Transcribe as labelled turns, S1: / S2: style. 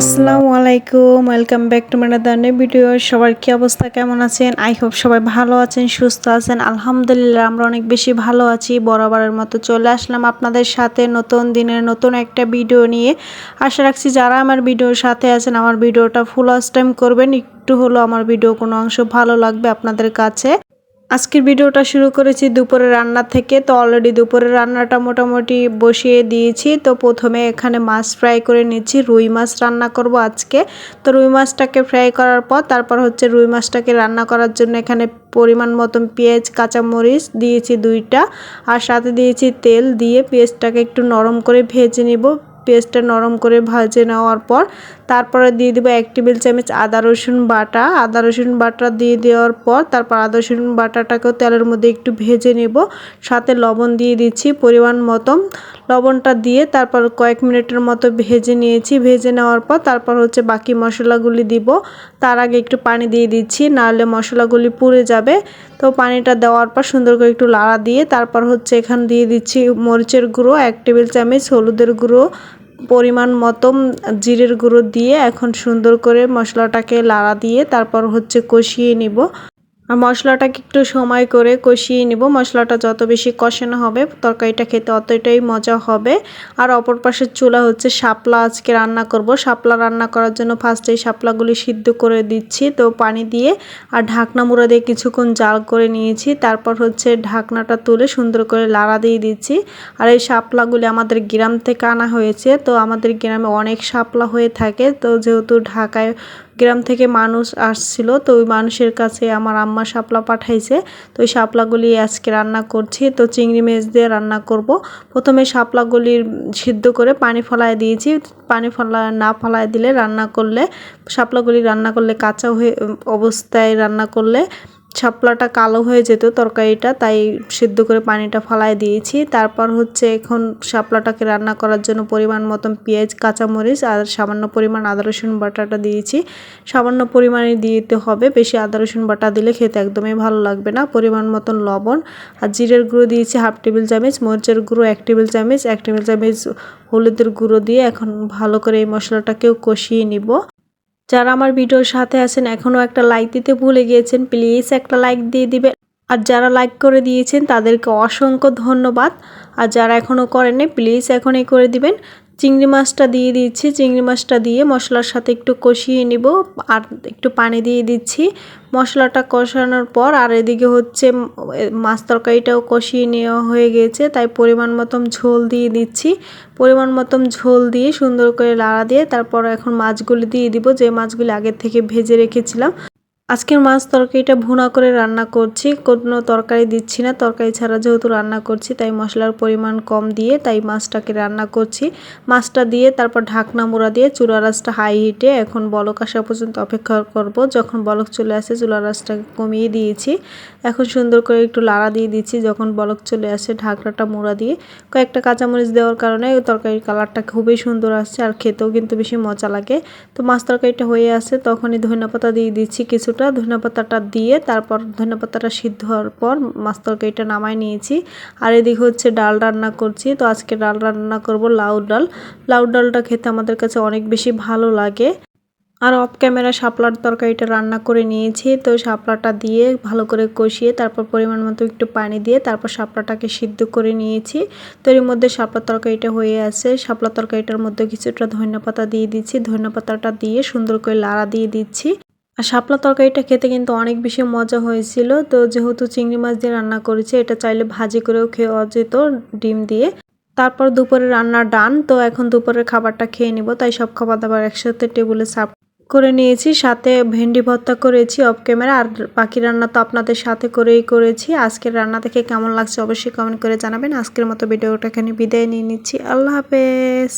S1: আসসালামু আলাইকুম welcome back to মানাদানে ভিডিও সবার কি অবস্থা, কেমন আছেন? আই হোপ সবাই ভালো আছেন, সুস্থ আছেন। আলহামদুলিল্লাহ, আমরা অনেক বেশি ভালো আছি। বরাবরের মতো চলে আসলাম আপনাদের সাথে নতুন দিনের নতুন একটা ভিডিও নিয়ে। আশা রাখছি যারা আমার ভিডিওর সাথে আছেন, আমার ভিডিওটা ফুল ওয়াচ করবেন। একটু হলো আমার ভিডিও কোনো অংশ ভালো লাগবে আপনাদের কাছে। আজকের ভিডিওটা শুরু করেছি দুপুরে রান্না থেকে। তো অলরেডি দুপুরের রান্নাটা মোটামুটি বসিয়ে দিয়েছি। তো প্রথমে এখানে মাছ ফ্রাই করে নিচ্ছি। রুই মাছ রান্না করব আজকে। তো রুই মাছটাকে ফ্রাই করার পর তারপর হচ্ছে রুই মাছটাকে রান্না করার জন্য এখানে পরিমাণ মতন পেঁয়াজ, কাঁচামরিচ দিয়েছি দুইটা। আর সাথে দিয়েছি তেল দিয়ে পেঁয়াজটাকে একটু নরম করে ভেজে নিব। পেস্টটা নরম করে ভাজে নেওয়ার পর তারপরে দিয়ে দেবো এক টেবিল চামচ আদা, রসুন বাটা। আদা, রসুন বাটা দিয়ে দেওয়ার পর তারপর আদা, রসুন বাটাটাকেও তেলের মধ্যে একটু ভেজে নেব। সাথে লবণ দিয়ে দিচ্ছি পরিমাণ মতো। লবণটা দিয়ে তারপর কয়েক মিনিটের মতো ভেজে নিয়েছি। ভেজে নেওয়ার পর তারপর হচ্ছে বাকি মশলাগুলি দিব। তার আগে একটু পানি দিয়ে দিচ্ছি, নাহলে মশলাগুলি পুড়ে যাবে। তো পানিটা দেওয়ার পর সুন্দর করে একটু লাড়া দিয়ে তারপর হচ্ছে এখান দিয়ে দিচ্ছি মরিচের গুঁড়ো, এক টেবিল চামচ হলুদের গুঁড়ো পরিমাণ মতো জিরের গুঁড়ো দিয়ে এখন সুন্দর করে মশলাটাকে লাড়া দিয়ে তারপর হচ্ছে কষিয়ে নিব। আর মশলাটাকে একটু সময় করে কষিয়ে নিব। মশলাটা যত বেশি কষানো হবে, তরকারিটা খেতে অতটাই মজা হবে। আর অপর পাশের চুলা হচ্ছে শাপলা। আজকে রান্না করব। শাপলা রান্না করার জন্য ফার্স্টে শাপলাগুলি সিদ্ধ করে দিচ্ছি। তো পানি দিয়ে আর ঢাকনা মুড়া দিয়ে কিছুক্ষণ জাল করে নিয়েছি। তারপর হচ্ছে ঢাকনাটা তুলে সুন্দর করে লাড়া দিয়ে দিচ্ছি। আর এই শাপলাগুলি আমাদের গ্রাম থেকে আনা হয়েছে। তো আমাদের গ্রামে অনেক শাপলা হয়ে থাকে। তো যেহেতু ঢাকায় গ্রাম থেকে মানুষ আসছিল, তো ওই মানুষের কাছে আমার আম্মা শাপলা পাঠাইছে। তো ওই শাপলাগুলি আজকে রান্না করছি, তো চিংড়ি মেজ দিয়ে রান্না করব। প্রথমে শাপলাগুলির সিদ্ধ করে পানি ফলায় দিয়েছি। পানি ফলায় না ফলায় দিলে রান্না করলে, শাপলাগুলি রান্না করলে কাঁচা হয়ে, অবস্থায় রান্না করলে শাপলাটা কালো হয়ে যেত তরকারিটা, তাই সিদ্ধ করে পানিটা ফালাই দিয়েছি। তারপর হচ্ছে এখন শাপলাটাকে রান্না করার জন্য পরিমাণ মতন পেঁয়াজ, কাঁচামরিচ আর সামান্য পরিমাণ আদা, রসুন বাটাটা দিয়েছি। সামান্য পরিমাণে দিতে হবে, বেশি আদা, রসুন বাটা দিলে খেতে একদমই ভালো লাগবে না। পরিমাণ মতন লবণ আর জিরের গুঁড়ো দিয়েছি হাফ টেবিল চামচ, মরিচের গুঁড়ো এক টেবিল চামচ, এক টেবিল চামচ হলুদের গুঁড়ো দিয়ে এখন ভালো করে এই মশলাটাকেও কষিয়ে নিব। যারা আমার ভিডিওর সাথে আছেন, এখনও একটা লাইক দিতে ভুলে গিয়েছেন প্লিজ একটা লাইক দিয়ে দিবেন। আর যারা লাইক করে দিয়েছেন, তাদেরকে অসংখ্য ধন্যবাদ। আর যারা এখনও করেননি প্লিজ এখনই করে দিবেন। চিংড়ি মাছটা দিয়ে দিচ্ছি, চিংড়ি মাছটা দিয়ে মশলার সাথে একটু কষিয়ে নিব আর একটু পানি দিয়ে দিচ্ছি। মশলাটা কষানোর পর আর এদিকে হচ্ছে মাছ তরকারিটাও কষিয়ে নেওয়া হয়ে গেছে, তাই পরিমাণ মতন ঝোল দিয়ে দিচ্ছি। পরিমাণ মতন ঝোল দিয়ে সুন্দর করে লাড়া দিয়ে তারপর এখন মাছগুলি দিয়ে দিব, যে মাছগুলি আগের থেকে ভেজে রেখেছিলাম আজকের মাছ তরকারিটা ভুনা করে রান্না করছি। কোনো তরকারি দিচ্ছি না। তরকারি ছাড়া যেহেতু রান্না করছি, তাই মশলার পরিমাণ কম দিয়ে তাই মাছটাকে রান্না করছি। মাছটা দিয়ে তারপর ঢাকনা মোড়া দিয়ে চুলা রাসটা হাই হিটে এখন বলক আসা পর্যন্ত অপেক্ষা করব। যখন বলক চলে আসে চুলা রাসটাকে কমিয়ে দিয়েছি। এখন সুন্দর করে একটু লাড়া দিয়ে দিচ্ছি। যখন বলক চলে আসে, ঢাকনাটা মোড়া দিয়ে কয়েকটা কাঁচামরিচ দেওয়ার কারণে তরকারির কালারটা খুবই সুন্দর আসছে আর খেতেও কিন্তু বেশি মজা লাগে। তো মাছ তরকারিটা হয়ে আসে, তখনই ধনেপাতা দিয়ে দিচ্ছি। কিছু কিছুটা ধনেপাতাটা দিয়ে তারপর ধনেপাতাটা সিদ্ধ হওয়ার পর মাছ তরকারিটা নামাই নিয়েছি। আর এদিকে হচ্ছে ডাল রান্না করছি। তো আজকে ডাল রান্না করব লাউ ডাল। লাউ ডালটা খেতে আমাদের কাছে অনেক বেশি ভালো লাগে। আর অফ ক্যামেরা শাপলার তরকারিটা রান্না করে নিয়েছি। তো শাপলাটা দিয়ে ভালো করে কষিয়ে তারপর পরিমাণ মতো একটু পানি দিয়ে তারপর শাপলাটাকে সিদ্ধ করে নিয়েছি। তো এর মধ্যে শাপলা তরকারিটা হয়ে আছে। শাপলা তরকারিটার মধ্যে কিছুটা ধন্যপাতা দিয়ে দিচ্ছি। ধন্যপাতাটা দিয়ে সুন্দর করে লাড়া দিয়ে দিচ্ছি। আর শাপলা তরকারিটা খেতে কিন্তু অনেক বেশি মজা হয়েছিল। তো যেহেতু চিংড়ি মাছ দিয়ে রান্না করেছে, এটা চাইলে ভাজি করেও খেয়ে যেত ডিম দিয়ে। তারপর দুপুরে রান্না ডান, তো এখন দুপুরের খাবারটা খেয়ে নিব। তাই সব খাবার দাবার একসাথে টেবিলে সার্ভ করে নিয়েছি। সাথে ভেন্ডি ভর্তা করেছি অফ ক্যামেরা আর বাকি রান্না তো আপনাদের সাথে করেই করেছি। আজকের রান্না থেকে কেমন লাগছে অবশ্যই কমেন্ট করে জানাবেন। আজকের মতো ভিডিওটা এখানে বিদায় নিয়ে নিচ্ছি। আল্লাহ হাফেজ।